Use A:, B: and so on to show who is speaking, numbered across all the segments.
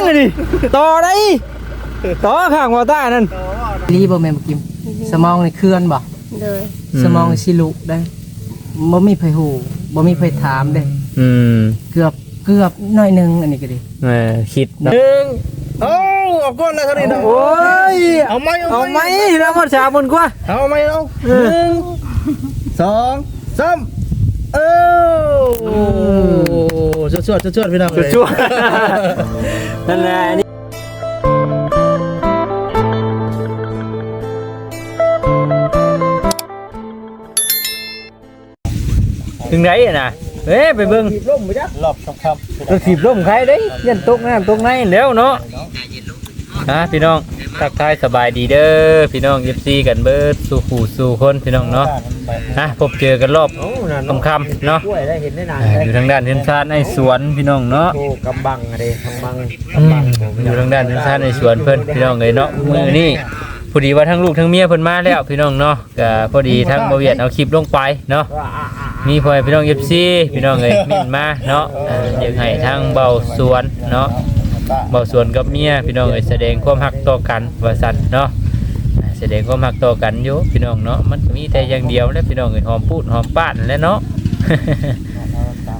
A: ยังอะดิต่อได้ต่อข้างวอต้านั่น
B: รีบ่แม่นบ่กิม สมองนี่เคลื่อนบ่
C: เลย
B: สมองนี่สิลุได้บ่มีไผฮู้บ่มีไผถามเด้
A: อืม
B: เกือบเกือบหน้อยหนึงอันนี้ก็ดี
A: เออคิด
D: หนึ่งเอาเอาก้อนเลยเท่านี้นะ
A: โอ้ย
D: เอาไหม
A: เอาไหมแล้วมันชาบนกว่า
D: เอาไหมเอาหนึ่งสองสามเออ โอ้ชวดชวดชวดพี่น้องเลย
A: ชั่วๆนั่นแหละอันนี้ถึงไหนอะนะเอ้ยไปเบิ่ง
D: ร่มไปจ้ะรอบสองครับ
A: รถถีบล่มใครเด้ยยันตกน้ำตกในแล้วเนาะฮะพี่น้องทักทายสบายดีเด้อพี่น้องเอฟซีกันเบิดสู่ขู่สู่คนพี่น้องเนาะ ฮะพบเจอกันรอบ
D: โอ้นั่น
A: ค่ำๆเนาะ
D: กล้วยได้เห็นได้นาน
A: อ่าอยู่ทางด้านเทียนชาติในสวนพี่น้องเนาะ
D: โอ้กำบังอะไรกำบัง
A: อืมอยู่ทางด้านเทียนชาติในสวนเพิ่นพี่น้องเลยเนาะมื้อนี้พอดีว่าทั้งลูกทั้งเมียเพิ่นมาแล้วพี่น้องเนาะก็พอดีทั้งบ่เวียดเอาคลิปลงไปเนาะมีพ่อแม่พี่น้อง FC พี่น้องเอ้ยมินมาเนาะอ่าอยากให้ทางเบาสวนเนาะเบาสวนกับเมียพี่น้องเอ้ยแสดงความรักต่อกันว่าซั่นเนาะอ่า แสดงความรักต่อกันอยู่พี่น้องเนาะมันก็มีแต่อย่างเดียวแหละพี่น้องเอ้ยหอมพูดหอมปานแหล้วเนาะ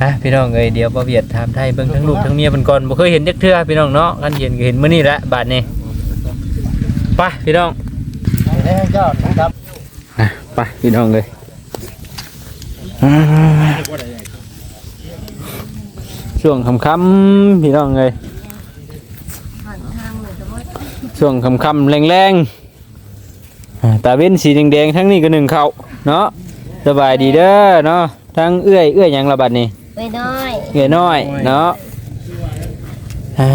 A: อะพี่น้องเอ้ยเดี๋ยวบ่เวียดถามไทยเบิ่งทั้งลูกทั้งเมียเพิ่นก่อนบ่เคยเห็นจักเทื่อพี่น้องเนาะกันเห็นก็เห็นมื้อนี้แหละบาดนี้ไปพี่น้อง
D: ได้ให้เจ้านะครับ
A: อะไปพี่น้องเลยอ่าช่วงค่ำๆพี่น้องเลยช่วงค่ำๆแรงๆอ่า ตาเว้นสีแดงๆทั้งนี้ก็หนึ่งเขาเนาะสบายดีเด้อเนาะทั้งเอื้อยเอื้อยหยังระบัดนี่
C: ไปน้อย
A: เอื้อยน้อยเนาะอ่า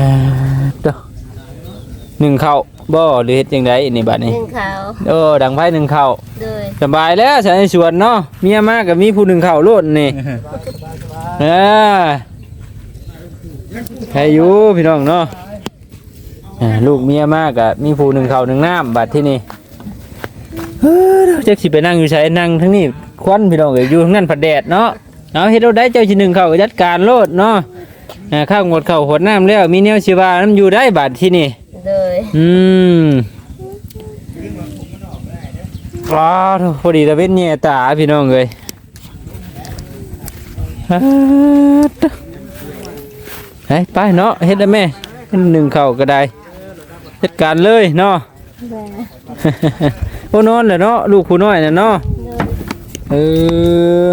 A: เด้อหนึ่งเขาบ่หรือเฮ็ดจังไดนี่บัดนี้
C: หนึ่งเขา
A: โอ้ดังไพ่หนึ่งเขา
C: เลย
A: สบายแล้วฉันในสวนเนาะเมียมากกับมีผู้หนึ่งเข่าโลดนี่เออใครอยู่พี่น้องเนาะอ่าลูกเมียมากกับมีผู้หนึ่งเข่าหนึ่งน้ำบัดที่นี่เฮ้ยเจ๊กสิไปนั่งอยู่ใช้นั่งทั้งนี้ควันพี่น้องเอ้ยอยู่ทั้งนั้นผัดแดดเนาะเอาเฮ็ดเราได้เจ้าชิหนึ่งเข่าก็จัดการโลดเนาะอ่าข้าวหมดเข่าหดน้ำแล้วมีแนวชีวาน้ำอยู่ได้บัดที่นี่
C: เลย
A: อืมว้าวพอดีตะเวนแย่ตาพี่น้องเลยฮัดเฮ้ยไปเนาะเฮ็ดได้แม่เป็นหนึ่งเข่าก็ได้จัดการเลยเนาะ โอ้นอนเลยเนาะลูกผู้น้อยน่ะเนาะเออ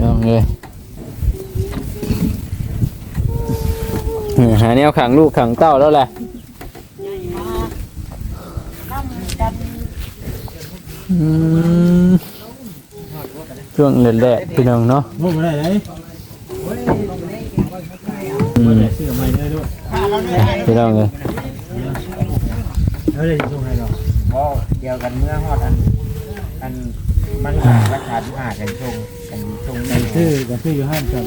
A: น้องเลยหาแนวขังลูกขังเต้าแล้วแหละอืมช่วงแรกพี่น้องเนาะ
D: มุ่งไม่ได้เลย
A: อืม
D: เอใหม่ได้ด้วย
A: พี่น้องเลย
D: เฮ้ยส่งให้เราอ๋อเดียวกันเมื่อฮอดอันอันมันราคาที่ห้ากันชงกันชงกันซื้อกันซื้ออยู่ห้างกัน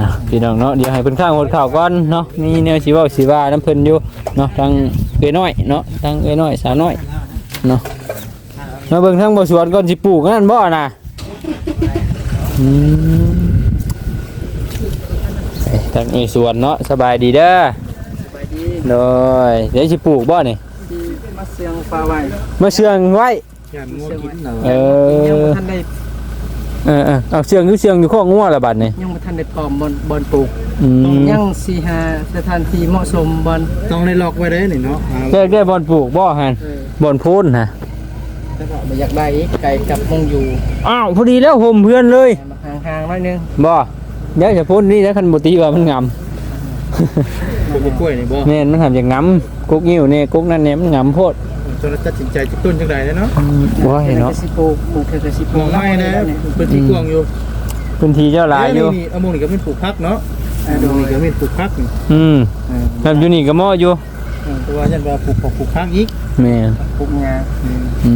A: อะพี่น้องเนาะเดี๋ยวให้เพิ่นข้างหมดข่าวก่อนเนาะมีแนวสิเว้าสิว่าน้ำเพิ่นอยู่เนาะทางเอ้ยน้อยเนาะทางเอ้ยน้อยสาวน้อยเนาะมาเบิ่งทางบ่สวนก่อนสิปลูกนั่นบ่น่ะอืมเอ้ยทางเอ้ยสวนเนาะสบายดีเด้อโดยเดี๋ยวสิปลูกบ่นี่
B: มา เสียงปลาไว้
A: มาเชื่องไว้
D: ยันงวกินเหรอ
A: เอ
B: ยัง
A: อ
B: บ่ทันได้
A: เออเออเอาเชื่องอยู่เชื่องอยู่ข้องัวละบัดนี่
B: ยังบ่ทันได้พร้อมบอนบอนปลูก
A: อืม
B: ยังสิหาสถานที่เหมาะสมบอน
D: ต้องได้ล็อกไว้ได้หนิเนาะ
A: แก้แก้บอลปลูกบ่ฮัน
B: เออบ
A: อลพูนฮะ
B: แต่ว่าบ่อยากได้อีกไกลกับมงอยู่
A: อ้าวพอดีแล้วห่มเพื่อนเลย
B: ห่างๆหน่อยหนึง
A: บ่เดี๋ยวจะพูดนี่แล้วคันบุตรีว่ามันง
D: ปลูกกล้วยนี่บ่ำ
A: แม่นมันทำจากงำกุ๊กนิ้วนี่กุ๊กนั่นเนี่ยมันงำโพด
D: จนตัดสินใจจะต้นจังไดเนาะ
A: ว้ายเนาะ
B: สิปลูกปลูกเท่ากับสิป
D: ม
B: ลู
D: อกงไม่นะพื้นที่กว้างอยู่
A: พื้นที่เจ้าหลายอยู่
D: นี่เอามงนี่ก็เป็นปลูกพักเนาะอ่าดูนี่ก็เป็นปลูกพักนี่
A: อืม
D: อ่า
A: ทำอยู่นี่ก็เหมออยู่
D: แต่ว่ายันว่าปลูกปลูกพักอีก
A: แม่น
B: ปลูกหญ้า
A: อื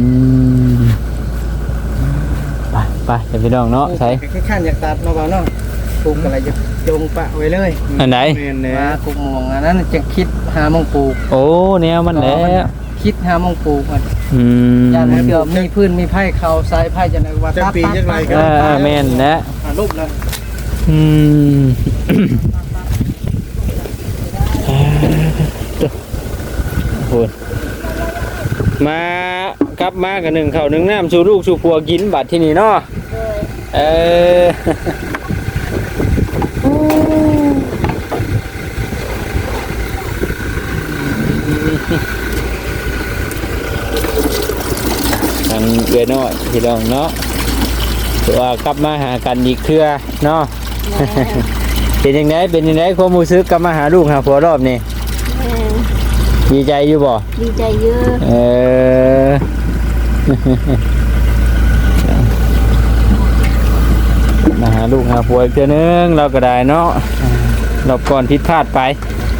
A: มไปไปเดี๋ยวพี่น้องเนาะใช่
B: แค่ขั้นอยากตัดเนาะบ่าวเนาะปลูกอะไรจะจงปะไว้เลย
A: อันไหน
D: แม่นแน่
B: ว่าปลูกหมองอันนั้นจะคิดหามงปลูก
A: โอ้แนวมันแหล้ว
B: คิดหามองปลูกมัน
A: อื
B: ย่างเดียวมีพื้นมีไผ่เขาสายไผ่จะในว่า
D: จะปีนยังไรก็
A: เออเออแม่นนะ
D: หารูปนั้น
A: อืมอ่ดมากลับมากันหนึ่งเข่าหนึ่งน้ำชูลูกชูพัวกินบัดที่นี่เนาะเออ เรือน้อยพี่น้องเนาะถือว่ากลับมาหากันอีกเครือเนาะเป็นยังไงเป็นยังไงความรู้สึกกลับมาหาลูกหาผัวรอบนี้
E: แม่
A: ดีใจอยู่บ่
E: ดีใจเยอะ
A: เออมาหาลูกหาผัวอีกเทื่อนึงเราก็ได้เนาะรอบก่อนผิดพลาดไป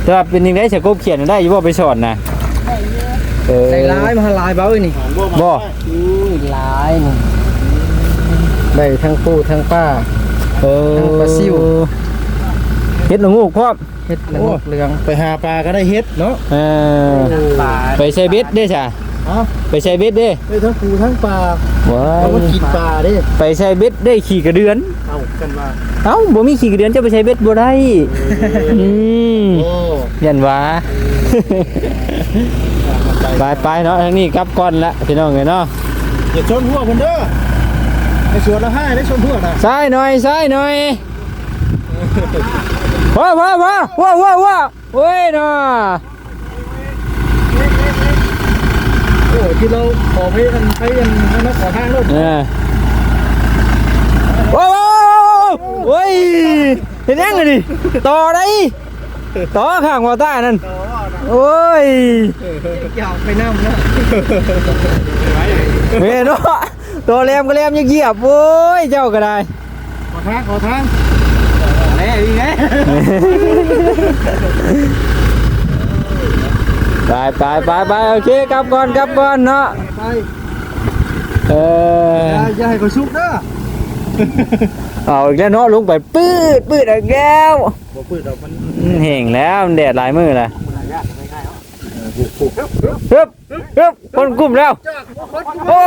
A: แต่ว่าเป็นยังไงสกบเขียนได้อยู่บ่ไปสอนนะ
E: ได้เยอะ
A: เออ
B: ใส่ร้ายมาหลายเบ้าอีนี่
A: บ่
B: อุ้ย หลายนี่ได้ทั้งปู่ทั้งป้า
A: เออ
B: ทั้งปลาซิว
A: เฮ็ดละงูกพร้อม
B: เฮ็ดละงกเหลือง
C: ไปหาปลาก็ได้เฮ็ดเนาะ
A: เออ
B: ปลา
A: ไปใช้เบ็ดเด้จ้ะ
C: ฮะ
A: ไปใช้เบ็ดเด้
C: ได้ทั้งปูทั้งปลา
A: ว้า
C: เอามากินปลาเด้
A: ไปใช้เบ็ดได้ขี่กระเดือน
C: เอากันมา
A: เอ้าบ่มีขี่กระเดือนจะไปใช้เบ็ดบ่ได้อืม
C: โอ้
A: ยันว่าไปไปเนาะทางนี้กลับก่อนละพี่น้องเอ้ยเนาะ
C: อย่าชนหัวคนเด้อไอ้สวนละห้าได้ชนหัวนะ
A: ซ้ายหน่อยซ้ายหน่อยว้าวว้าวว้าวว้าวว้าวว้าวเว้ยเนาะ
C: โอ้ที่เราขอไปกันไปกันนักขอทางรถ
A: เออว้าวว้าวว้าวว้าวเว้ยเห็นยังไงดิต่อได้ต่อข้างหัวใต้นั่น โอ้ย
B: อยากไปน้ำเนาะ
A: เฮ้ยเนาะตัวแรมก็แรมยังเหยียบโอ้ยเจ้าก็ได้
C: ขอทางขอทาง
B: แน่ยังไง
A: ไปไปไปไปโอเคกลับก่อนกลับก่อนเนาะ
C: ไป
A: เออ
C: อย่าอย่าให้เขาชุกเด้อ
A: เอาอีกแล้วเนาะลงไปปืดปืดอีกแล้ว
C: บ่ปืดเรามัน
A: อืมแห้งแล้วมันแดดหลายมือละ
C: ยากง่ายๆเนาะ
A: ฮึบฮึบคนกลุ่มแล้วโอ้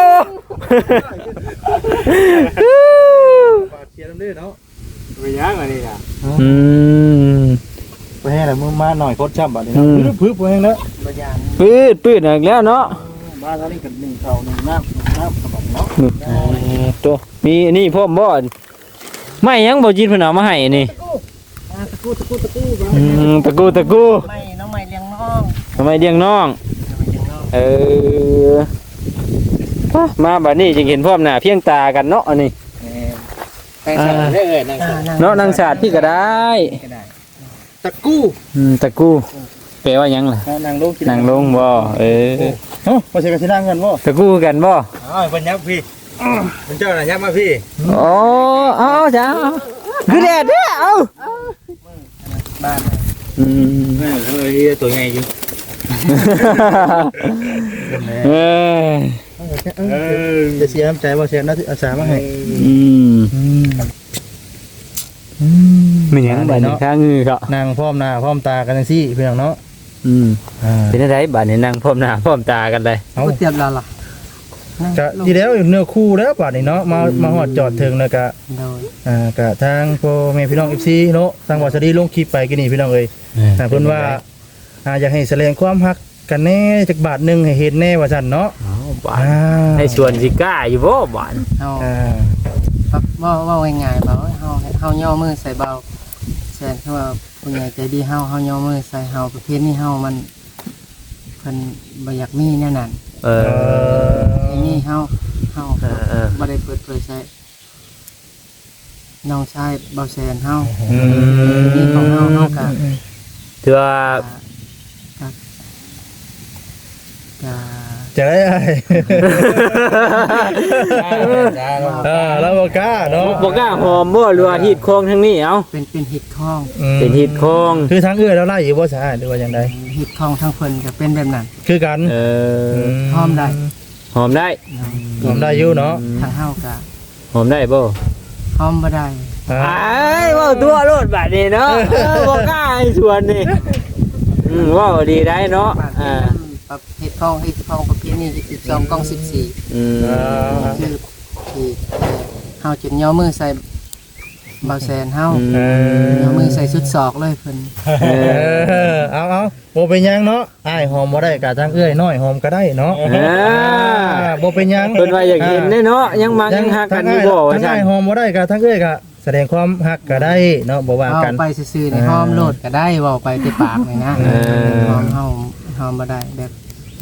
C: ปาดเชียร์น้ำเด้อเนาะไปย่างอันนี้น่ะ
A: อืม
C: ไปให้ละมึงมาหน่อยโคตรช่ำบัดนี้
A: อื
C: เนาะ
A: ม
C: พื้นๆไปให้แล้ว
B: บางอย่าง
A: ปืดปืดอีกแล้วเนาะ
C: บ้านเรานี่กันหนึ่งเท่าหนึ่งน้ำหนึ่งน้ำสบัดเนาะ
A: เออตัวมีอันนี่พ่อมบ่ไม่ยังบ่จินเพิ่นเอามาให้นี่
B: ตะกู้ตะกู้ตะกู้
A: อืมตะกูตะกู
B: ไม่น้องไม่เลี้ยงน้อง
A: ทำไมเลี้ยงน้อง
B: ไม่เลี้ยงน้อง
A: เอออะมาบัดนี้จึงเห็นพร้อมหน้าเพียงตากันเนาะอันนี้
B: แปลงสารได้เลยนั่ง
A: เนาะนางศาสตร์พี่ก็ได้
B: ก็ได้
C: ตะกู้
A: อืมตะกูแปลว่าหยังล่ะ
C: นางลงกิน
A: นางลงบ่เออ
C: เฮ้ยมาใช่กันที่นั่งกันบ่
A: ตะกูกันบ่
C: อ้าวเป็นยับพี่เป็นเจ้าหน่ะยับมาพี่
A: โอ้เอาจ้าเอาคือแดดเด้อเอา
B: บ้าน
A: อืม
C: เฮ้ยตัวใหญ่อยู่
A: เออ
C: เออจะเสียน้ำใจบ่เสียน้ำอาสามาให้
A: อืมมันหยังบัดนี้ข้างงือเขา
C: นางพร้อมหน้าพร้อมตากันจังซี่เพี่น้องเนาะ
A: อืม
C: อ่า
A: เป็นอะไรบัดนี้นั่งพร้อมหน้าพร้อมตากันเลย
C: เอา
B: ก๋วยเตี๋ยวเราล่ะ
C: กะทีแล้วเนื้อคู่แล้วป่านนี้เนาะมามาฮอดจอดถึงแล้วกะ
B: โดย
C: อ่ากะทางพ่อแม่พี่น้อง FC เนาะทางวัดสดีลงคลิปไปกินนี่พี่น้องเอ้ยอ่าเพิ่นว่า อ่าอยากให้แสดงความรักกันแน่จักบาทหนึงให้เห็นแน่ว่าซั่นเนาะ
A: อ๋อบาด
C: อ่า
A: ให้ชวนสิกล้าอยู่บ่บาด
B: เอา
C: อ่า
B: ว่าว่าง่ายๆเบาเฮาเฮาย่อมือใส่เบาแสนคือว่าผู้ใหญ่ใจดีเฮาเฮาย่อมือใส่เฮาประเภทนี้เฮามันเพิ่นบ่อยากมีแน่นั่น
A: เอ
C: เอ
A: อ
B: ไอ้นี่เฮาเฮา
A: เออเออ
B: บ่ได้เปิดเผยใส่น้องชายเบาแสนเฮา
C: อื
B: นี่ของเฮาเฮาก็
A: ถือว่า
B: ก็ก็
C: จะได้ไอ้อ่าแล้วบ่กล้าเนาะ
A: บ่กล้าหอมบ่หรือว่าฮีดโคองทั้งนี้เอ้า
B: เป็นเป็นหิดคล้อง
C: อืม
A: เป็นฮีดโคอง
C: คือทางเอื้อแล้วไล่อยู่บ่สะอาดหรือว่าจังได
B: หิดคล้องทั้งเพิ่นก็เป็นแบบนั้น
C: คือกัน
A: เออ
B: หอมได้
A: หอมได้
C: หอมได้อยู่เนาะ
B: ทางเฮาก็
A: หอมได้บ่
B: หอมบ่ได้
C: อ่า
A: ไอ้เว้าตัวโลดบาดนี้เนาะเออบ่กล้าให้ชวนนี่ อืมเว้าดีได้เนาะ
B: บ้าน
A: อ่า
B: ประเภทคล้องหิดคล้องประเภทนี้12กล้อง14
A: อืม
C: อ่า
B: คือที่เฮาจุดย่อมือใส่เบาแสนเฮา
A: อื
B: เอา
A: ม
B: มือใส่ชุดศอกเลยเพิ่น
A: เอ
C: เอ
A: อ
C: อเอาเอาบ่เป็นหยังเนาะอ้ายหอมบ่ได้กะทางเอื้อยน้อยหอมก็ได้เนาะ
A: อ่า
C: อ่าบ่เป็นหยัง
A: เพิ่นว่าอยากเห็นแน่เนาะยังมักยังฮักกันอยู่บ่ว่า
C: ทาง
A: ซั่น
C: อ้ายหอมบ่ได้กะทางเอื้อยกะ แสดงความฮักก็ได้เนาะบ่ว่า
B: เอา
C: กัน
B: ไปซื่อๆในหอมโลดก็ได้เว้าไปที่ปากนี่นะ
A: เออ
B: หอมเฮาหอมบ่ได้แบบ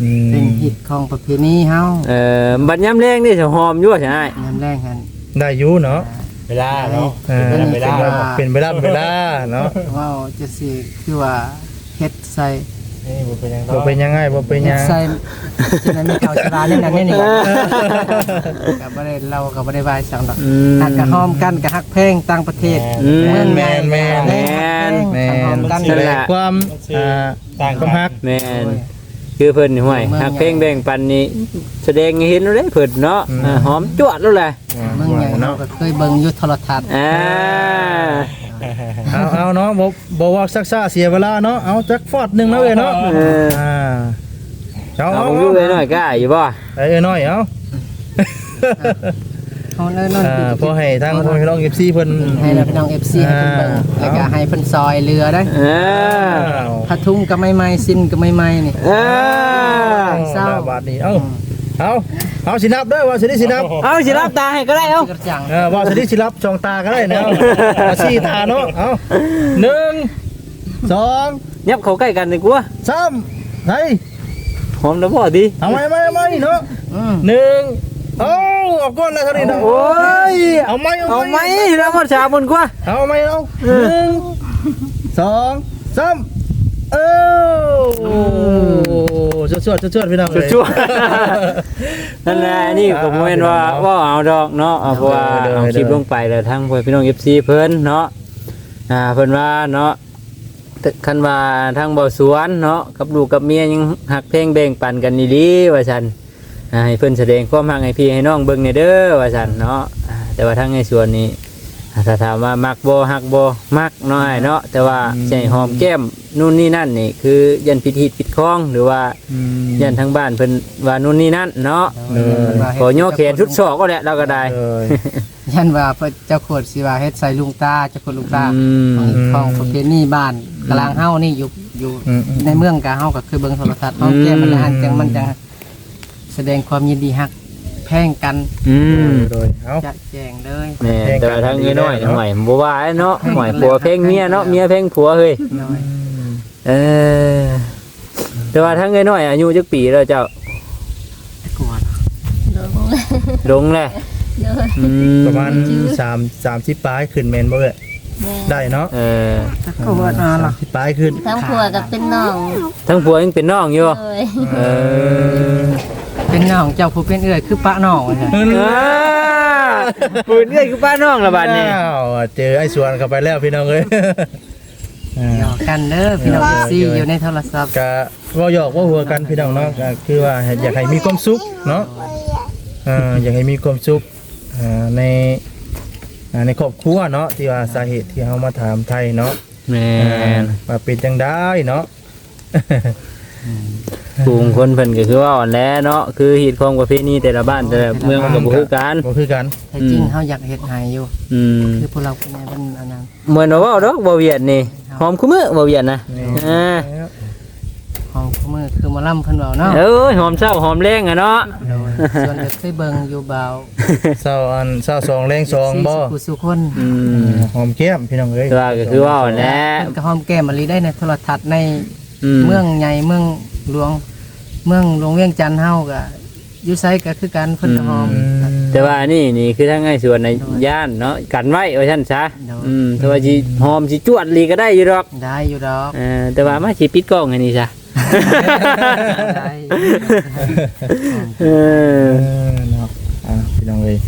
C: อืม
B: เป็นฮิตของประเพณีเฮา
A: เออบัดยามแรงนี่สิหอมอยู่ใช่ไหม
B: ยามแรงกัน
C: ได้อยู่เนาะ
D: เวลาเนาะ
C: อ่า
B: เป็นเวลา
C: เป็นเวลาเป็นเวลาเนาะ
B: เว้าจะสิคือว่าเฮ็ดใส่
D: นี่บ่เป็นหยัง
C: บ่เป็นยังไงบ่เป็นห
B: เฮ็
C: ยั
B: ด
C: ง
B: ใส่ฉะนั้นมีเก่าชรานี่นั่นนี่นี่ก็บ่ได้เราก็บ่ได้วายสังดอก
A: อืม
B: หักกะหอมกันกะฮักเพลงต่างประเทศ
A: อืม
B: เมืองใหญ่
C: แม่น
B: แม่น
C: แม่
B: หอม
C: น
B: กัน
C: แสดงความอ่า
D: ต่าง
C: ความฮัก
A: แม่น คือเพิ่นนี่ห่วยฮักเพลงแบ่งปันนี่แสดงให้เห็นแล้วเด้เพิ่นเนาะอ่าหอมจวดแล้วแหละ
B: เมืองใหญ่เราก็เคยเบิ่งอยู่โทรทัศน์
A: อ่า
C: เอาเอาเนาะบ่บ่ว่าซักซ่าเสียเวลาเนาะเอาจักฟอดหนึงเนาะเอ้ยเนาะ
A: เออ
C: อ่าเอา
A: เอา
C: เอา
A: ผมอยู่ไว้หน่อยกล้าอยู่บ่
C: ไอ้เอ้ยน้อยเอา
B: เฮาเนิ่นน
C: อ่าพอให้ทางพ่อพี่น้อง FC เพิ่น
B: ให้แล้วพี่น้อง FC ให้เพิ่นเบิ่ง
C: อ่า
B: แล้วก็ให้เพิ่นซอยเรือได้
A: เออ
B: ผ้าทุ่งก็ไม่ไหม้สิ้นก็ไม่ไหม้นี่
A: เออ
B: เศร้า
C: บาทนี้เอ้าเอาเอาสินับเด้อว่าสิได้สินับ
A: เอาสิรับตาให้ก็ได้เอ้า
B: กระจัง
C: เออว่าสิได้สิรับช่องตาก็ได้นะเอาเอาสี่ตาเนาะเอาหนึ่งสอง
A: ยับเข้าใกล้กันดีกว่า
C: สามไหน
A: หอมแล้วบ่ดี
C: เอาไหมไหมไหมเนาะ
B: อืม
C: หนึ่ง เอาเอาก้อนแล้วเท่านี้นะ
A: โอ้ย
C: เอาไหม
A: เอาไหมแล้วบ่ชาบนกว่า
C: เอาไหมเอาหนึ่งสองสามเออชวดชวดชวดชวดพี่น้องเลย
A: ชั่วๆ นั่นแหละนี่ก็บ่แม่นว่าว่าเอาดอกเนาะเอาเพราะว่าเอาคลิปลงไปแล้วทั้งพี่น้อง FC เพิ่นเนาะอ่าเพิ่นว่าเนาะคันว่าทางบ่สวนเนาะกับลูกกับเมียยังหักเพลงแบ่งปันกันดีๆว่าซั่น อ่าให้เพิ่นแสดงความรักให้พี่ให้น้องเบิ่งแหน่เด้อว่าซั่นเนาะอ่าแต่ว่าทางในสวนนี้อ่าถ้าถามว่ามักบ่ฮักบ่มักน้อยเนาะแต่ว่าใช่หอมแก้มนู่นนี่นั่นนี่คือยันผิดหิดผิดคล้องหรือว่า
C: อืม
A: ยันทั้งบ้านเพิ่นว่านู่นนี่นั่นเนาะ
C: เออ
A: ขอโยกแขนชุดศอกก็แหละเราก็ได้
C: เลย
B: ยันว่าเพิ่นเจ้าโคตรสิว่าเฮ็ดใส่ลุงตาเจ้าโคตรลุงตา
A: อืม
B: ของของประเพณีบ้านกลางเฮานี่อยู่อยู่
C: อืมอืม
B: ในเมืองกะเฮาก็คือเบิ่งโทรทัศน์เฮาแก้มันละอันจังมันจัง แสดงความยินดีฮัก แพ่งกัน
A: อืม
C: เลยเอา
B: จะแจ้งเลย
A: แม่แต่ว่าทางนี้น้อยหน่อยบ่ว่าเนาะหน่อยผัวเพลงเมียเนาะเมียเพลงผัวเฮ้ย
B: น้อย
A: เออแต่ว่าทางนี้น้อยอายุจักปีแล้วเจ้า
B: กลัว
A: ลงแหละอืม
C: ประมาณสามสามสิบปลายขึ้นเมนบ่เอ้ยได้เนาะ
A: เออ
B: กลัวน่ารัก
C: สิบปลายขึ้น
E: ทั้งผัวกับเป็นน้อง
A: ทั้งผัวยังเป็นน้องอยู่
E: เลย
A: เออ
B: เป็นน้องเจ้าผู้เป็นเอื้อยคือปะน้องว่าซั่น
A: อ่าปืนเอ้ยคือป้าน้องละบาดนี้
C: อ้าวเจอไอ้สวนเข้าไปแล้วพี่น้องเอ้ยอ่า
B: หยอกกันเด้อพี่น้อง
C: เออ
B: FC อยู่ในโทรศัพท์
C: กะว่าหยอกว่าหัวกันพี่น้องเนาะก็คือว่าอยากให้มีความสุขเนาะอ่าอยากให้มีความสุขอ่าในอ่าในครอบครัวเนาะที่ว่าสาเหตุที่เฮามาถามไทยเนาะ
A: แม่น
C: ว่าเป็นจังได้เนาะ
A: กลุ่มคนเพิ่นก็คือว่าอ่อนแลเนาะคือฮีตของประเพณีแต่ละบ้านแต่ละเมืองมันก็บ่คือกัน
C: บ่คือกัน
B: แต่จริงเฮาอยากเฮ็ดให้อยู่
A: อืม
B: คือพวกเราเป็นไงเป็นอันนั้น
A: เหมือนว่าเว้าดอกบ่เวียดนี่หอมคุมื้อบ่เวียดนะอ่า
B: ของคู่มือคือหมาล่ำเพิ่นเว้าเนาะ
A: เอ้ยหอมเช้าหอมแรงอะเนาะ
B: ส่วนเด็กเคยเบิ่งอยู่บ่าว
C: เศร้าอันเศร้าสองแรงสองบ่
B: สุขุสุคน
A: อืม
C: หอมแก้มพี่น้องเอ้ย
A: แต่ว่าก็คือว่าอ่อนแล
B: เพิ่นก็หอมแก้มมะลิได้ในโทรทัศน์ใน
A: อื
B: เมืองใหญ่เมืองหลวง เมืองหลวงเวียงจันทน์เฮาก็อยู่ไสก็คือกันเพิ่นก็หอม
A: แต่ว่านี่นี่คือทั้งไอ้ส่วนในย่านเนาะกันไว้ว่าซั่นซะ
B: โดย
A: อืมแต่ว่าสิหอมสิจวดลีก็ได้อยู่ดอก
B: ได้อยู่ดอก
A: เออแต่ว่ามาสิปิดกล้องอันนี้ซะ
B: ได้
A: เออ
C: เออเนาะอ่าพี่น้องเอ้ย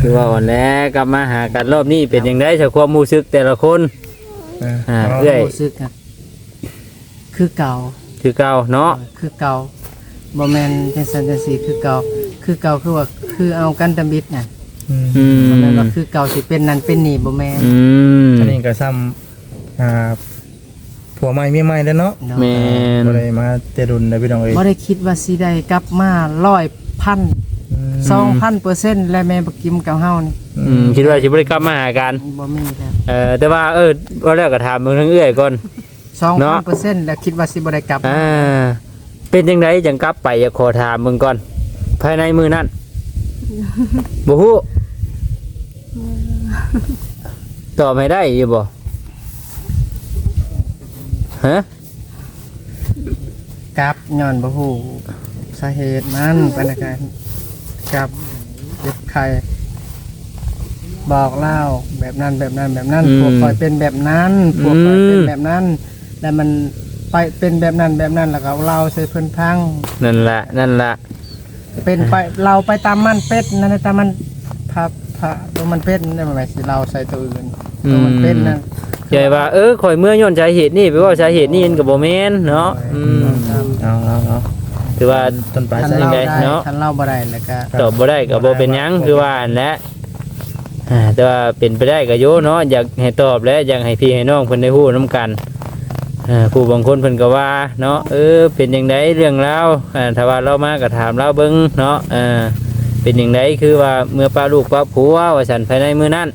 A: คือว่าอ่อนแลกลับมาหากันรอบนี้เป็นจังได๋จากความรู้สึกแต่ละคน อ่า
C: เอา
A: เอื้อย
B: รู้สึกอะ คือเก่า
A: คือเก่าเนาะ
B: คือเก่าบ่แม่นเป็นสันจังซี่คือเก่าคือเก่าคือว่าคือเอากันตะบิดน่ะ
C: อืม
A: อืม
B: บ่แม่นว่าคือเก่าสิเป็นนั่นเป็นนี่บ่แม่น
A: อืม
C: อันนี้ก็ซ้ำอ่าผัวใหม่เมียใหม่แล้วเนาะ
B: เนาะ
A: แม่น
C: บ่ได้มาแต่ดุนนะพี่น้องเอ้ย
B: บ่ได้คิดว่าสิได้กลับมาร้อยพัน
C: อืม
B: สองพันเปอร์เซ็นต์และแม่บักกิมกับเฮานี่
A: อืมคิดว่าสิบ่ได้กลับมาหากัน
B: บ่มีแล้ว
A: เอ่อแต่ว่าเออว่าแล้วก็ถามเบิ่งทั้งเอื้อยก่อน
B: สอง
A: เนาะ
B: พันเปอร์เซ็นต์แล้วคิดว่าสิบ่ได้กลับ
A: อ่าเป็นจังไดจังกลับไปอยากขอถามเบิ่งก่อน ภายในมือนั้นบ่ฮู้ตอบไม่ได้อยู่บ่ฮะ
B: กลับย้อนบ่ฮู้สาเหตุมันเป็นอาการกลับเจ็บไข้บอกเล่าแบบนั้นแบบนั้นแบบนั้นพวกคอยเป็นแบบนั้นพวกคอยเป็นแบบนั้น แล้วมันไปเป็นแบบนั้นแบบนั้นแล้วก็เล่าใส่เพิ่นพัง
A: นั่นแหละนั่นแหละ
B: เป็นไปเราไปตามมันเป็ดนั่นนะตามมันพระพระตัวมันเป็ดนั่นหมายสิเราใส่ตัวอื่นตัวมันเป็ดนั่น
A: ใช่ว่าเออข่อยเมื่อย้อนสาเหตุนี่ไปว่าสาเหตุนี่มันก็บ่แม่นเนาะอืม
C: เอาเอาเอา
A: คือว่า
C: ต้นปลาย
B: ทัน
C: สาย
B: เรา
A: ไง
B: ได้
A: เนาะ
B: ทันเราบ่ได้แล้วก็
A: ตอบบ่ได้ก็บ่เป็นหยังคือว่าอันแหละอ่าแต่ว่าเป็นไปได้ก็โยเนาะอยากให้ตอบและอยากให้พี่ให้น้องเพิ่นได้ฮู้นํกันอ่า ผู้บางคนเพิ่นก็ว่าเนาะเออเป็นจังไดเรื่องราวอ่าถ้าว่าเรามาก็ถามเราเบิ่งเนาะอ่าเป็นจังไดคือว่าเมื่อป้าลูกป้าผัวว่าซั่นภายในมื้อนั้น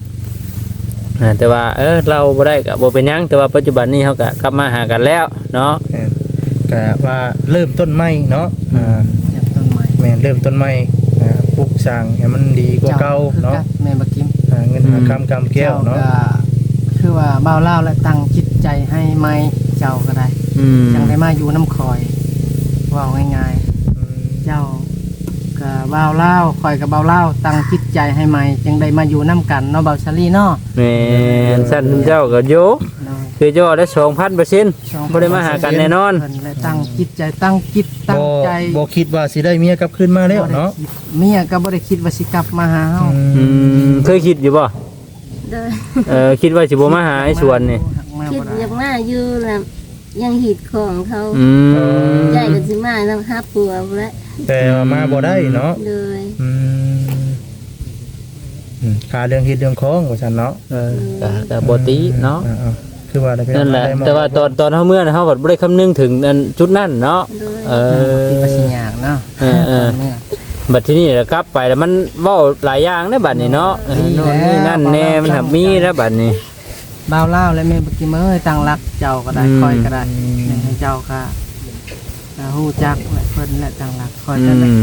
A: อ่าแต่ว่าเออเราบ่ได้ก็บ่เป็นหยังแต่ว่าปัจจุบันนี้เฮาก็กลับมาหากันแล้วเนาะ
C: ก็ว่าเริ่มต้นใหม่เนาะอ่า
B: เจ็บต้นไม้
C: แม่นเริ่มต้นใหม่อ่าปลูกสร้างให้มันดีกว่าเก่าเนาะ
B: จ้คือกัแม่บักกิม
C: หาเงินหาคำกำแก้วเนาะ
B: จ้คือว่าเบาเล่าและตั้งจิตใจให้ไม่ เจ้าก็ได้
A: อืม
B: จังได้มาอยู่น้ำคอยเว่าง่าย
C: อืม
B: ๆเจ้าก็เบาเล่าคอยกับเบาเล่าตั้งจิตใจให้ใหม่จังได้มาอยู่น้ำกันเนาะเบาชาลีเนาะ
A: แม่นซั่นเจ้าก็โย
B: เนาะ
A: คือย่อได้2,000%บ่ได้มาหากันแน่นอน
B: เพิ่และตั้งจิตใจตั้งจิตตั้ง
C: บ่
B: ใจ
C: บ่คิดว่าสิได้เมียกลับคืนมาแล้วเนาะ
B: บ่ได้คิดเมียก็บ่ได้คิดว่าสิกลับมาหาเฮา
A: อืมเคยคิดอยู่ป่ะ
E: โดย
A: เออคิดว่าสิบมาหาไอ้สวนนี่
B: มา
E: คิด
B: บ่ได้
E: อยากมา อยู่แล้วยังหิดของเขา
A: อืม
E: ใหญ่กับสิมาแล้วฮับปัวแล้ว
C: แต่ว่ามาบ่ได้เนาะ
E: โดย
C: อืมอืมค่าเรื่องคิดเรื่องของว่าซั่นเนาะ
A: เออก็ก็บ่ติเนาะ
C: อ่าๆคือว่าได้ไป
A: นั่นแหละ
C: ได้ม
A: แต่ว่าตอนตอนเฮาเมื่อน่ะเฮาก็บ่ได้คำนึงถึงอันจุดนั้นเนาะ
E: โดย
A: เอ
B: คิดว่าสิ
A: อยา
B: กเนาะ
A: เออเออ
B: เนี่ย
A: บัดที่นี่แล้วกลับไปแล้วมันเว้าหลายอย่างเด้อบัดนี้เนาะเออโน่นนี่นั่นแน่มันหับมีแล้วบัดนี้
B: บ่าวเล่าวและแม่บ่กินมื้อตั้งรักเจ้าก็ได้
A: อืม
B: คอยก็ได้ให้เจ้าก็ก็ฮู้จักและเพิ่นและตั้งรักคอย
A: อื
B: ก็ได้
A: ม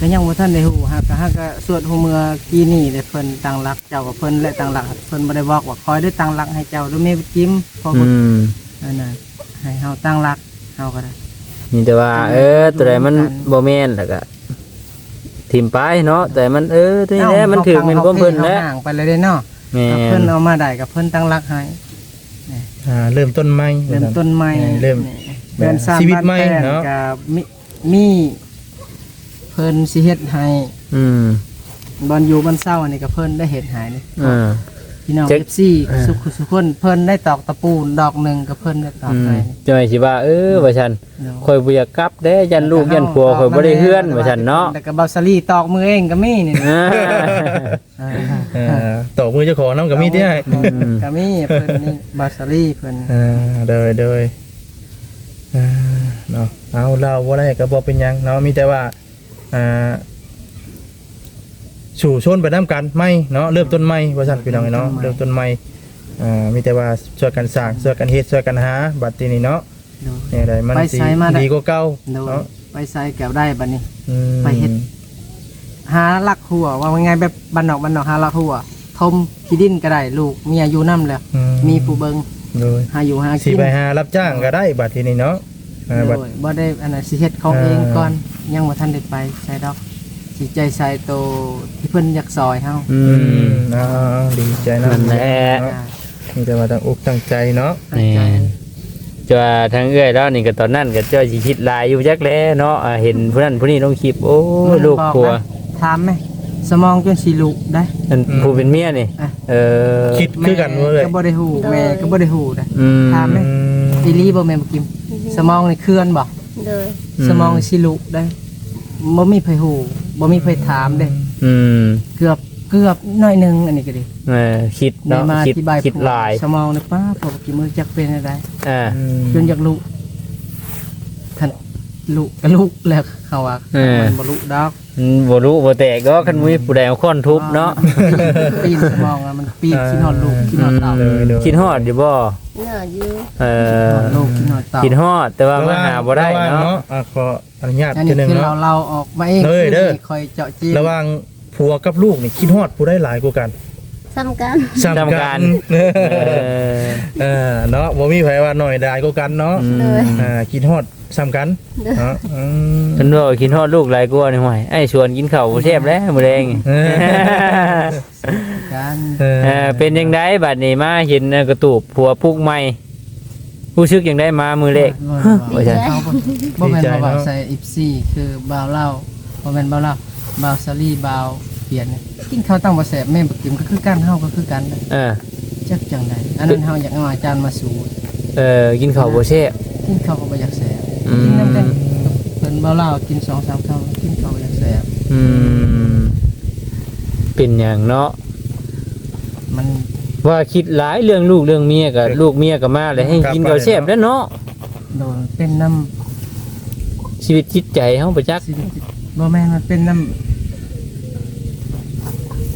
B: ก็ยังบ่ทันได้ฮู้ฮักก็ฮักก็สวดฮู้เมื่อกี้นี่ได้เพิ่นตั้งรักเจ้ากับเพิ่นและตั้งรักเพิ่นบ่ได้บอกว่าคอยได้ตั้งรักให้เจ้าด้วยแม่บ่กิมพอ
A: อื
B: บ่
A: ม
B: นั่นน่ะให้เฮาตั้งรักเฮาก็ได้
A: นี่แต่ว่า เออ ตัวใดมันบ่แม่นแล้วก็ทิมไปเนาะแต่มันเออตัวนี้แหละมันถือเป็นความเพิ่นแล้ว
B: ห่างไปเลยเด้เนาะ
A: แม่
B: ถ้าเพิ่นเอามาได้กับเพิ่นตั้งรักให้
C: อ่าเริ่มต้นใหม่
B: เริ่มต้นใหม่
C: เริ่ม
B: เดือนสาม
C: ชีวิตใหม่
B: บ้แป้ง
C: เนาะ
B: กับมิมีเพิ่นสิเฮ็ดให้
A: อืม
B: บอลอยู่บอนเศร้าอันนี้ก็เพิ่นได้เฮ็ดให้นี่
A: อ่า
B: พี่น้อง
A: เจ๊ก
B: FC สุขสุขคนเพิ่นได้ตอกตะปูดอกหนึงก็เพิ่นได้ตอก
A: อืม
B: ให้
A: จะไม่สิว่าเออว่าฉัน
B: เนาะ
A: ข่อยบ่อยากกลับเด้ยันลูกยันผัวข่อยบ่ได้เฮือนว่าฉันเนาะ
B: แต่ก็เบาซาลี่ตอกมือเองก็มีนี่
A: อ่า
C: เอ่อตอกมือเจ้าของน้ำกับมีดเนี่ย
A: ม
B: ก็มีเพิ่นนี่เบาซาลี่เพิ่น
C: อ่าโดยโดยอ่าเนาะเอาเราว่าได้ก็บอกเป็นหยังเนาะมีแต่ว่าอ่า สู่ชนไปน้ำกันไม่เนาะเริ่มต้นไม่ว่าสั่นพี่น้องเนาะเริ่มต้นไม่อ่ามีแต่ว่าช่วยกันสร้างช่วยกันเฮ็ดช่วยกันหาบัดทีนี้เนาะ
B: เนาะ
C: เนี่ยได้มัน
B: ไป
C: สิ
B: ไสมาได้
C: ดีกว่าเก่า
B: โดย
C: เนาะ
B: ไปใส่แก้วได้บัดนี้
C: อืม
B: ไปเฮ็ดหาลักหัวว่าไงายๆแบบบ้านนอกบ้านนอกหาลักหัวทมขี้ดินก็ได้ลูกเมียอยู่นํแล้ว
C: อื
B: มีผู้เบิง
C: โดย
B: หาอยู่หา
C: สิ
B: กิน
C: ไปหารับจ้างก็ได้บัดทีนี้เนาะอ่าบัด
B: โดยบ่ได้อันนั้นสิเฮ็ดของ
C: เออ
B: เองก่อนยังบ่ทันได้ไปใส่ดอก สิใจใส่โตที่เพิ่นอยากซอยเฮา
A: อื
C: อื
A: ม
C: มอ่าดีใจนะ
A: นั่นแหละ
C: เนาะมีแต่ว่าตั้งอกตั้งใจเนาะ
B: ตั้งใจ
A: จะว่าทางเอื้อยแล้วนี่ก็ตอนนั้นก็เจ้าสิคิดหลายอยู่จักแลเนาะอ่าเห็นผู้นั้นผู้นี้ลงคลิปโอ้ยลูกผัว
B: บอกนะถามไหมสมองจนสิลุกได้
A: นั่นผู้เป็นเมียนี่
B: อะ
A: เออ
C: คิดคือกันว่าเลย
B: ก็บ่ได้ฮู้แม่ก็บ่ได้ฮู้ได้
A: อืม
B: ถามไหมอีหลีบ่แม่นบ่กิม สมองนี่เคลื่อนบ่
E: โดย
B: สมองนี่สิลุกได้บ่มีไผฮู้ บ่มีไผถามเด้
A: อืม
B: เกือบเกือบหน่อยหนึงอันนี้ก็ดี
A: เออคิด
B: ได้
A: เนาะ
B: มา
A: คิด
B: อธิบาย
A: คิดหลาย
B: สมองนี่ป้าพอบ่กินมื้อจักเป็นอะไร
A: อ่า
B: จนอยากลุกท่านลุกก็ลุกแล้วเขาว่า
A: เออ
B: มันบ่ลุกดอก
A: อืมบ่รู้บ่แตกก็คันมุ้ยผู้ใดเอาค้อนทุบเนาะ
B: ปีนสมองแล้วมันปีนขี้นอนลูกขี้นอนเต่า
C: เลยเลย
A: คิดฮอดอยู่บ่
E: เนาะอยู่
A: เอ
B: ขี้น
A: อ
B: อนลูกขี้นอนเต่า
A: คิดฮอดแต่ว่ามาหาบ่ได้เนาะ
C: อะขออนุญาต
B: อัน
C: ที
B: นี้
C: หนึง
B: คือเรา
C: เนาะ
B: เราออกมาเอง
C: เด้อเด้อ
B: คอยเจาะจี้
C: ระหว่างผัวกับลูกนี่คิดฮอดผู้ได้หลายกว่ากัน
E: ซ้ำกัน
C: ซ้ำ
A: ซ้ำกัน
C: เอ
A: เอ
C: อ
A: อ
C: เออเนาะบ่มีไผว่าน้อยได้กว่ากันเนาะ
A: อืม
E: เลย
C: อ่าคิดฮอด ซ้ำกันเนาะอืม
A: ฉันว่าคิดฮอดลูกหลายกว่านี่ห่วยไอ้ชวนกินข้าวบ่แซ่บแล้วมื้อแดง
C: เออ
B: กัน
C: เออ
A: เออเป็นยังไงบัดนี้มาเห็นกระตูบผัวปลูกใหม่รู้สึกยังได้มามือเล็ก
B: บ่ใช่เขาบ่บ่แม่นบ่ว่าใส่อิปซี่คือบ่าวเล่าบ่แม่นบ่าวเล่าบ่าวซาลี่บ่าวเปลี่ยนกินข้าวตั้งบ่แซ่บแม่บ่กินก็คือกันเฮาก็คือกัน
A: เออ
B: จักจังไดอันนั้นเฮาอยากเอาอาจารย์มาสู่
A: เออกินข้าวบ่แซ่บ
B: กินข้าวก็บ่อยากแซ่บ
A: อืม
B: กินน้ำกันเพิ่นบ่าวเล่ากิน2-3คำกินข้าวบ่อยากแซ่บ
A: อืมเป็นอย่างเนาะ
B: มัน
A: ว่าคิดหลายเรื่องลูกเรื่องเมียกับลูกเมียก็มาเลยให้กินข้าวแซ่บแล้วเนาะ
B: โดนเป็นน้ำ
A: ชีวิตจิตใจเฮาประจักษ์
B: ชีวิตบ่แม่นมันเป็นน้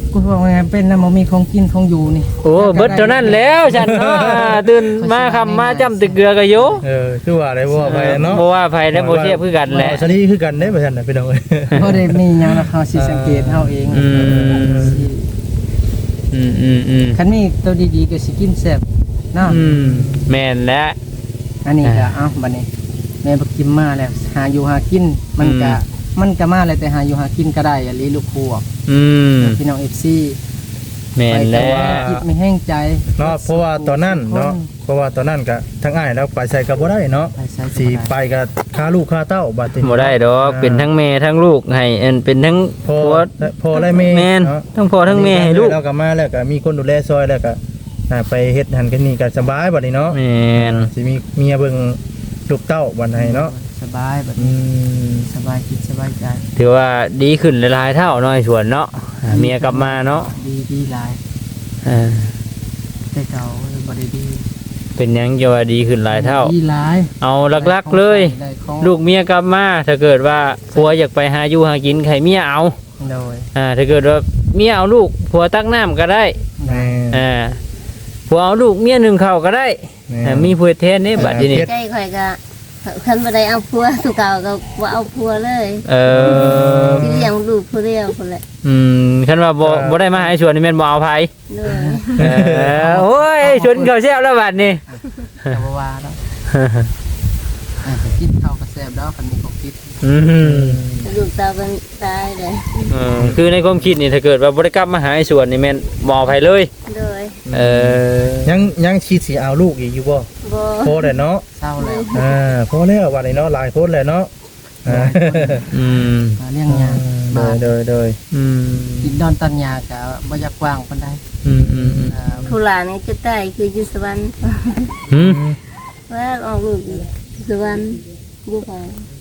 B: ำกูว่าไงเป็นน้ำบ่มีของกินของอยู่นี่
A: โอ้เบิดเท่านั้นแล้วฉันเนาะอ่าตื่นมาคำมาจ้ำตึกเกลือก็อยู่
C: เออคือว่าได้บ่ว่าไปเนาะ
A: บ่ว่าไผได้บ่แซ่บคือกันแหละ
C: สลีคือกันเด้บ่ซั่นน่ะพี่น้องเอ้ย
B: บ่ได้มีหยังนะเฮาสิสังเกตเฮาเอง
A: อืม
B: สิ
A: อืมอืมอืม
B: คันมีตัวดีๆก็สิกินแซ่บเนาะ
A: อืมแม่นแล้ว
B: อันนี้ก็เอ้าบัดนี้แม่บ่กินมาแล้วหาอยู่หากินมันก็
A: อืม
B: มันก็มาแล้วแต่หาอยู่หากินก็ได้อะลีลูกพวก
A: อืม
B: พี่น้อง FC
A: แม่นแล้ว
B: จิตไม่แห้งใจ
C: เนาะเพราะว่าตอนนั้นเนาะเพราะว่าตอนนั้นก็ทั้งอ้ายแล้วไปใส่ก็บ่ได้เนาะ
B: ไปใส่ก็บ่ได้
C: สิไปก็ค่าลูกค่าเต้าบัดนี้
A: บ่ได้ดอกเป็นทั้งแม่ทั้งลูกให้เอ็นเป็นทั้ง
C: พ่อ
A: ผัว
C: และพ่อและแม่
A: แม่น
C: เนาะ
A: ทั้งพ่อทั้งแม่ให้ลูก
C: แล้วก็มาแล้วก็มีคนดูแลซอยแล้วก็อ่าไปเฮ็ดหันกันนี่ก็สบายบัดนี้เนาะ
A: แม่น
C: สิมีเมียเบิ่งลูกเต้าบัดให้เนาะ
B: สบายแบบ
C: อื
B: นี้
C: ม
B: สบายจิตสบายใจ
A: ถือว่าดีขึ้นหลายๆเท่าน้อยส่วนเนาะอ่าเมียกลับมาเนาะ
B: ดีดีหลาย
A: เออ
B: แต่เก่าบ่ได้ดี
A: เป็นหยังจะว่าดีขึ้นหลายเท่า
B: ดีหลาย
A: เอาลักๆเลย
B: ได้ของ
A: ลูกเมียกลับมาถ้าเกิดว่าผัวอยากไปหาอยู่หากินใครเมียเอา
B: โดย
A: อ่าถ้าเกิดว่าเมียเอาลูกผัวตักน้ำก็ได้
C: แม่
A: อ่าผัวเอาลูกเมียหนึ่งเข่าวก็ได้
C: แม่
A: อ่ามีผู้เทนนี่บัดทีนี้
E: ใจข่อยก็ คันบ่ได้เอาผัวตุเก่าก็บ่เอาผัวเลย
A: เออ
E: สิเลี้ยงลูกผู้เดียวพุ่นแหละ
A: อืมคันว่าบ่บ่ได้มาให้ชวนนี่แม่นบ่เอาไผ
E: เลย
A: เออโอ้ยชวนเขาแซ่บแล้วบัดนี้
B: แต่ว่าว่าแล้วอะไปกินข้าวก็แซ่บแล้วคันมีของกิน
A: อืม
E: ลูกเตาเป็นตายเลย
A: เออคือในความคิดนี่ถ้าเกิดว่าบ่ได้กลับมาหาไอ้ชวนนี่แม่นบ่เอาไผเลย
E: โดย
A: เออ
C: ยังยังชีดสิเอาลูกอีกอยู่บ่
E: บ่
C: พอแล้วเนาะ
B: เศร้าแล้ว
C: อ่าพอแล้วบัดนี้เนาะหลายคนแล้วเนาะอ่า
A: อืม
B: มาเลี้ยงยา
C: โดยโดยโดย
A: อืม
B: กินดอนตันยาก็บ่อยากกว้างปานใด
A: อืมอืมอืม
B: อ่า
E: ผู้หลานนี่จะตายคืออยู่สวรรค์
A: หืม
E: ว่าออกลูกอยู่สวรรค์อยู่ไผ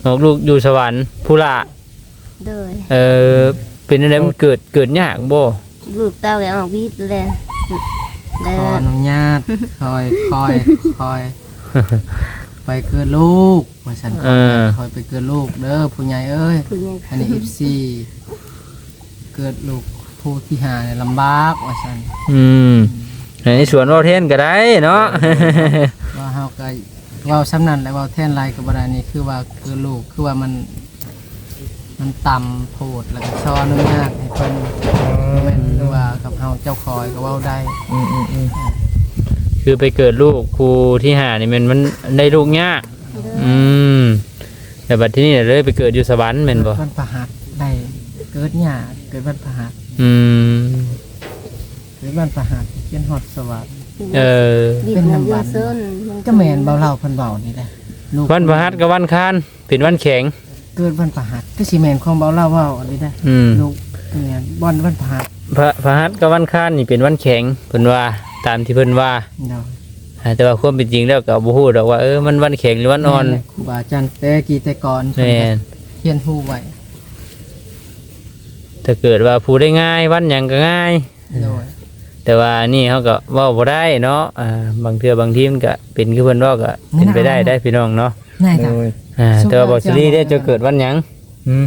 A: ออกลูกอยู่สวรรค์ผู้ละ
E: โดย
A: เออเป็นอะไรมันเกิดเกิดยากบ่
E: ลูกเต้าก็ออกวิทย์แล้ว แล้
B: ข
E: ว
B: ออนุญาตคอยคอยคอย ไปเกิดลูกว่าฉัน
A: เออ
B: คอยไปเกิดลูกเด้อผู้ใหญ่เอ้ย
E: ผู้ใหญ่
B: อันนี้ FC เกิดลูกผู้ที่หาเนี่ยลำบากว่าฉัน
A: อืมในสวนว่าเทนก็ได้เนาะ
B: ว่าเฮาก็เว้าซ้ำนั้นแล้วเว้าแทนไรก็บ่ได้นี่คือว่าคือลูกคือว่ามัน มันต่ำโพดแล้วก็ซ้อนอนุญาตให้เพิ่นแม่นคือว่ากับเฮาเจ้าคอยก็เว้าได้
C: อืมอืมอืม
A: คือไปเกิดลูกครูที่หานี่มันมันได้ลูกยากอืมแต่บัดที่นี่เลยไปเกิดอยู่สวรรค์แม่นบ่
B: วันประหัสได้เกิดหญ้าเกิดวันประหัส
A: อืม
B: เกิดวันประหัสเขียนฮอดสวัสดิ์
A: เออ
E: ดิบน้ำยังซ้น
B: ก็แม่นเบาเล่าเพิ่นเว้านี่แหละลูก
A: วันพฤหัสกับวันคานเป็นวันแข็ง
B: เกิดวันประหัสก็สิแม่นของเบาเล่าเว้าอันนี้ได้
A: อืม
B: ลูกเนี่ยบอนวันประหัส
A: พระพฤหัสกับวันคานนี่เป็นวันแข็งเพิ่นว่าตามที่เพิ่นว่า
B: เนาะ
A: อ่าแต่ว่าความเป็นจริงแล้วก็บ่ฮู้ดอกว่าเออมันวันแข็งหรือวันอ่อน
B: แม่ครูบาอาจารย์แต่กี่แต่ก่อนเพิ่น
A: แม่น
B: เขียนฮู้ไว้
A: ถ้าเกิดว่าผู้ได้ง่ายวันหยังก็ง่าย
B: โดย
A: แต่ว่านี่เขาก็เว้าบ่ได้เนาะอ่าบางเทื่อบางทีมันก็เป็นคือเพิ่นเว้าก็เป็นไปได้ได้พี่น้องเนาะ
B: ง่าย
C: โด
B: จ้ะ
C: ย
A: อ่าแต่ว่าบอกซีรีส์ได้จะเกิดวันหยัง
C: อืม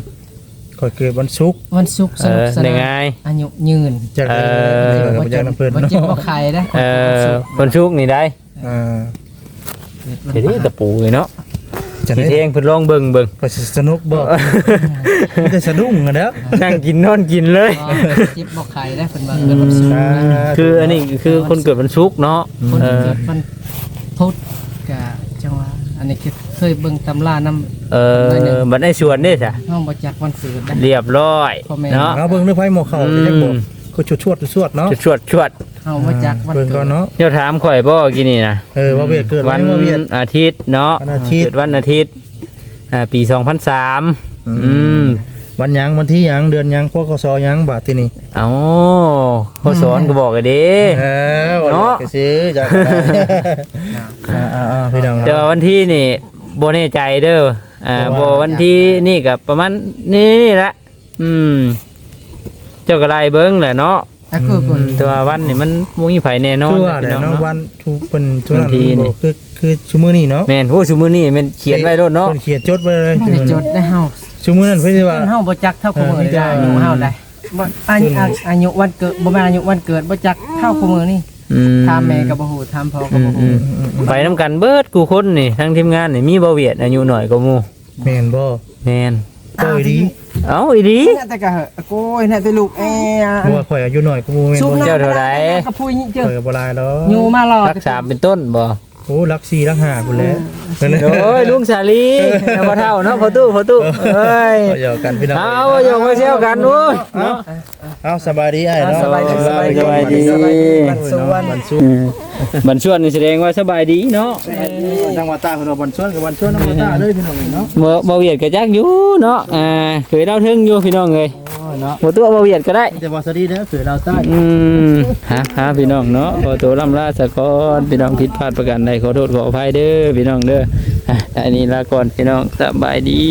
C: ข่อยเกิดวันศุกร์
B: วันศุกร์ส
A: เอ
B: นุก
A: อ
B: ส
A: ได้
B: นาน
A: ไง
B: อายุยืน
C: จาก
A: เออ
C: เออบ่จากน้ำเพิ่น
B: บ่
C: เนาะ
B: เจ็บบ่ไข้ได้
A: เออคนชุกนี่ได้
C: อ่า
A: เดี๋ยวนี้ตะปูเลยเนาะ
C: จะ
A: สิ
C: ได้
A: เทงเพิ่นลองเบิ่งเบิ่ง
C: ก็สิสนุกบ่มีแต่สะดุ้งอะเด้อ
A: นั่งกินนอนกินเลย
B: ก็เจ็บบ่ไข้ได้เพิ่นว่าเกิดวันศุกร์นะ
A: คืออันนี้คือคนเกิดวันศุกร์เนาะ
B: คน
A: เอ
B: ที่
A: อ
B: เกิดวันพุธก็จังว่า อันนี้คือเคยเบิ่งตำรานํ
A: เออบัดในสวนนี่จ้ะ
B: เฮาบ่จักวันเกิดได้
A: เรียบร้อย
B: พ่อแม่
A: เนาะ
C: เอาเบิ่งเรื่องไผหมอเข้า
A: อื
C: สิได้บ่
A: ม
C: คือชวดๆชวดๆเนาะ
A: ชวดชวด
B: เฮาบ่จักวัน
C: เบิ่ง
B: เกิ
C: ก่อ
B: ด
C: นเนาะ
A: เดี๋ยวถามข่อยบ่กินนี่นะ
C: เออว่าเวียดเกิด
A: วัน
C: ว่าเวียด
A: อาทิตย์เนาะ
C: วันอาทิตย์
A: เกิดวันอาทิตย์อ่าปี2003อืม
C: วันหยังวันที่หยังเดือนหยังพกสหยังบาทที่นี่
A: เอ้าเขาสอนก็บอกกันเด้
C: เออ
A: เนาะ
C: ก็ซื้อจากอ่าๆๆพี่น้อง
A: แต่ว่าวันที่นี่บ่แน่ใจเด้ออ่า
C: เพ
A: บ่
C: ราะว่า
A: วันที่นี่ก็ประมาณนี่นี่แหละอืม เจ้าก็ไล่เบิ่งแหละเนาะ
B: แต่คือคน
A: แต่ว่าวันนี่มันบ่มีไผแน่นอน
C: คือว่าแหละ
A: พี่น้อง
C: เนาะ
A: เนาะ
C: วันทุกเป็นช่วง
A: วันที่นี่
C: คือคือชั่วโมงนี้เนาะ
A: แม่นโหซุมื้อนี้แม่นเขียนไว้โลดเนาะ
C: พิ่เขียนจดไว้เลย
B: บ่ได้จดได้เฮา
C: ชั่วโมงนั้นเพิ่นสิว่า
B: เฮาบ่จักเท่าคนอื่นได้
C: เออ
B: อายุเฮาได้บ่อายุอาอายุวันเกิดบ่แม่นอายุวันเกิดบ่จักเท่าคนอื่นนี่
A: อืม
B: ถามแม่ก็บ่ฮู้ถามพ่อก็
A: อื
B: บ่
A: มอื
B: ฮู้
A: มไปนํกันเบิดกูคนนี่ทั้งทีมงานนี่มีบ่เวียดอายุน้อยกว่าหมู่
C: แม่นบ่
A: แม่น
C: ก็อีดี
A: เอ้าอีดี
B: น่ะแต่ก็เหอะโก้ยน่ะแต่ลูกแอ
C: เพราะว่าข่อยอายุน้อยกว่าหมู่แม่น
B: ซุป
C: บ่
B: น้ำ
A: เจ้าเท่าไหร่
B: ก็พูดนี่เจ้า
C: ข่อยก็บ่หลายดอก
B: อยู่มารอ
A: รักษาเป็นต้นบ่
C: โอ้รัก4รัก5พุ่นแหละนั่นแหละ
A: โอ้ยลุงสาลีเอาบ่เท่าเนาะพอตู้พอตู้เอ้ย
C: เอาหยอกกันพี่น้อง
A: เอาโยงมาเซลกันนู้น
C: เอาเอาสบายดีไอ้เนาะ
A: สบายดีสบายดี สบายดี
C: บันส่วนบันส่วน
A: บันชวนนี่แสดงว่าสบายดีเนาะ
C: ทางวัดตาพี่น้องบันส่วนกับบันส่วนน้องวัดตาเลยพี่น้องเนาะ
A: บ่บ่เวียดก็จักอยู่เนาะอ่าเคยเล่าถึงอยู่พี่น้องเอ้ย
C: เนาะ
A: บ่ตัวบ่เวียดก็ได้
C: แต่ว่าสวัสดีเด้อคือเราใต้
A: อืมฮะฮะพี่น้องเนาะขอตัวลำลาสะก่อนพี่น้องผิดพลาดประการใดขอโทษขออภัยเด้อพี่น้องเด้ออะอันนี้ลาก่อนพี่น้องสบายดี